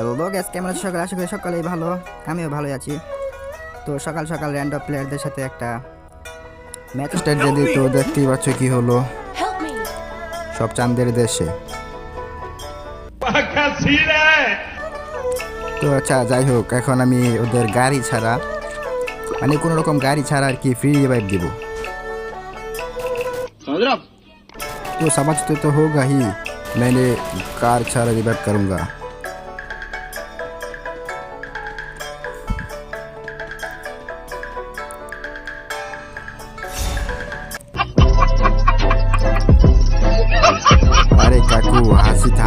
Hello gas কেমন আছো সকালে আশা করি সকালেই ভালো আমিও ভালোই আছি তো সকাল সকাল র্যান্ডম প্লেয়ারদের সাথে একটা ম্যাচ স্টার্ট দিয়ে দিই তো দেখতেই পাচ্ছ কি হলো Help me! সব চাঁদের দেশে তো আচ্ছা যাই হোক এখন আমি ওদের গাড়ি ছাড়া মানে কোনো রকম গাড়ি ছাড়া আর কি ফ্রি রিভাইভ দিব तो समझते तो होगा ही मैंने कार छाड़ा रिवाइव करूंगा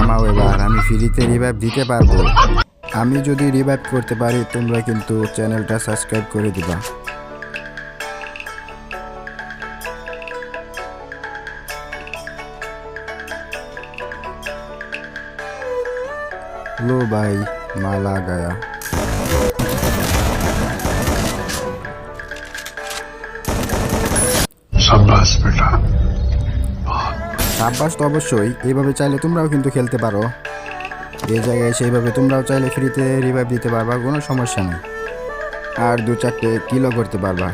থামাও এবার আমি ফ্রিতে রিভাইভ দিতে পারবো আমি যদি রিভাইভ করতে পারি তোমরা কিন্তু চ্যানেলটা সাবস্ক্রাইব করে দিবা लो भाई माल आ गया शाबाश बेटा সাব্বাস তো অবশ্যই, এইভাবে চাইলে তোমরাও কিন্তু খেলতে পারো। এই জায়গায় সেইভাবে তোমরাও চাইলে ফ্রিতে রিভাইভ দিতে পারবা, কোনো সমস্যা নেই। আর দু চারটে কিলো করতে পারবা।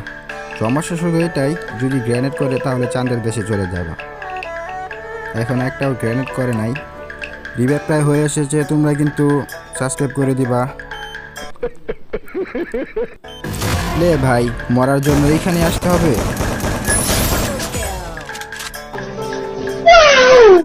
সমস্যা শুধু এটাই, যদি গ্রেনেড করে তাহলে চাঁদের দেশে চলে যাবা। এখন একটাও গ্রেনেড করে নাই। রিভাইভ প্রায় হয়ে এসেছে, তোমরা কিন্তু সাবস্ক্রাইব করে দিবা। লে ভাই, মরার জন্য এইখানে আসতে হবে?